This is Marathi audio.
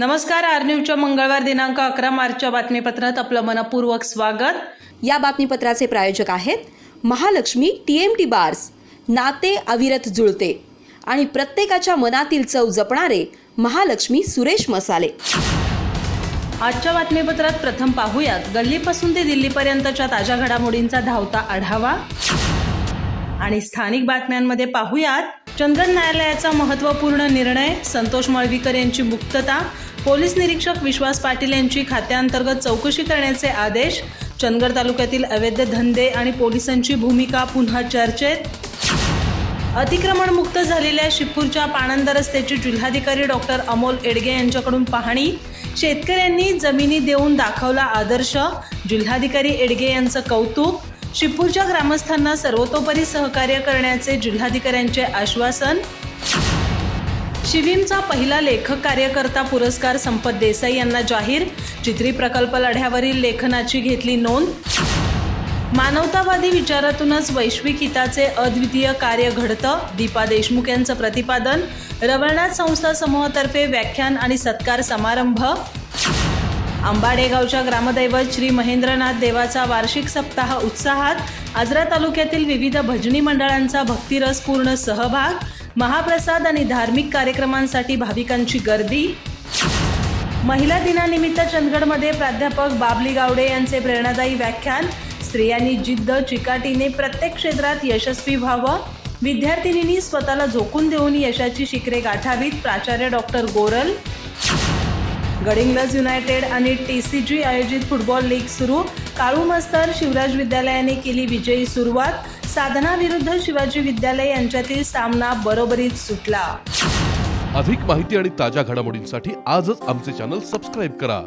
नमस्कार आर न्यूजच्या मंगळवार दिनांक अकरा मार्चच्या बातमीपत्रात आपलं मनपूर्वक स्वागत. या बातमीपत्राचे प्रायोजक आहेत Mahalakshmi T M T bars. नाते अविरत जुळते आणि प्रत्येकाच्या मनातील चव जपणारे महालक्ष्मी सुरेश मसाले. आजच्या बातमीपत्रात प्रथम पाहूयात गल्लीपासून ते दिल्लीपर्यंतच्या ताज्या घडामोडींचा धावता आढावा. आणि स्थानिक बातम्यांमध्ये पाहूयात चंदन न्यायालयाचा महत्त्वपूर्ण निर्णय संतोष मळवीकर यांची मुक्तता पोलीस निरीक्षक विश्वास पाटील यांची खात्याअंतर्गत चौकशी करण्याचे आदेश चंदगड तालुक्यातील अवैध धंदे आणि पोलिसांची भूमिका पुन्हा चर्चेत. अतिक्रमणमुक्त झालेल्या शिपूरच्या पाणंद रस्त्याची जिल्हाधिकारी डॉक्टर अमोल एडगे यांच्याकडून पाहणी शेतकऱ्यांनी जमिनी देऊन दाखवला आदर्श जिल्हाधिकारी एडगे यांचं कौतुक शिपूरच्या ग्रामस्थांना सर्वतोपरी सहकार्य करण्याचे जिल्हाधिकाऱ्यांचे आश्वासन. शिवीमचा पहिला लेखक कार्यकर्ता पुरस्कार संपत देसाई यांना जाहीर चित्री प्रकल्प लढ्यावरील लेखनाची घेतली नोंद. मानवतावादी विचारातूनच वैश्विक हिताचे अद्वितीय कार्य घडतं दीपा देशमुख यांचं प्रतिपादन. रवळनाथ संस्था समूहातर्फे व्याख्यान आणि सत्कार समारंभ. आंबाडेगावच्या ग्रामदैवत श्री महेंद्रनाथ देवाचा वार्षिक सप्ताह उत्साहात आजरा तालुक्यातील विविध भजनी मंडळांचा भक्तिरसपूर्ण सहभाग महाप्रसाद आणि धार्मिक कार्यक्रमांसाठी भाविकांची गर्दी. महिला दिनानिमित्त चंदगडमध्ये प्राध्यापक बाबली गावडे यांचे प्रेरणादायी व्याख्यान स्त्रियांनी जिद्द चिकाटीने प्रत्येक क्षेत्रात यशस्वी व्हावं विद्यार्थिनींनी स्वतःला झोकून देऊन यशाची शिखरे गाठावीत प्राचार्य डॉक्टर गोरल गडिंग्लज युनायटेड आणि टी सी जी आयोजित फुटबॉल लीग सुरू. काळू मस्तर शिवराज विद्यालयाने केली विजयी सुरुवात. साधना विरुद्ध शिवाजी विद्यालय यांच्यातील सामना बरोबरीत सुटला. अधिक माहिती आणि ताज्या घडामोडींसाठी आजच आमचे चॅनल सबस्क्राईब करा.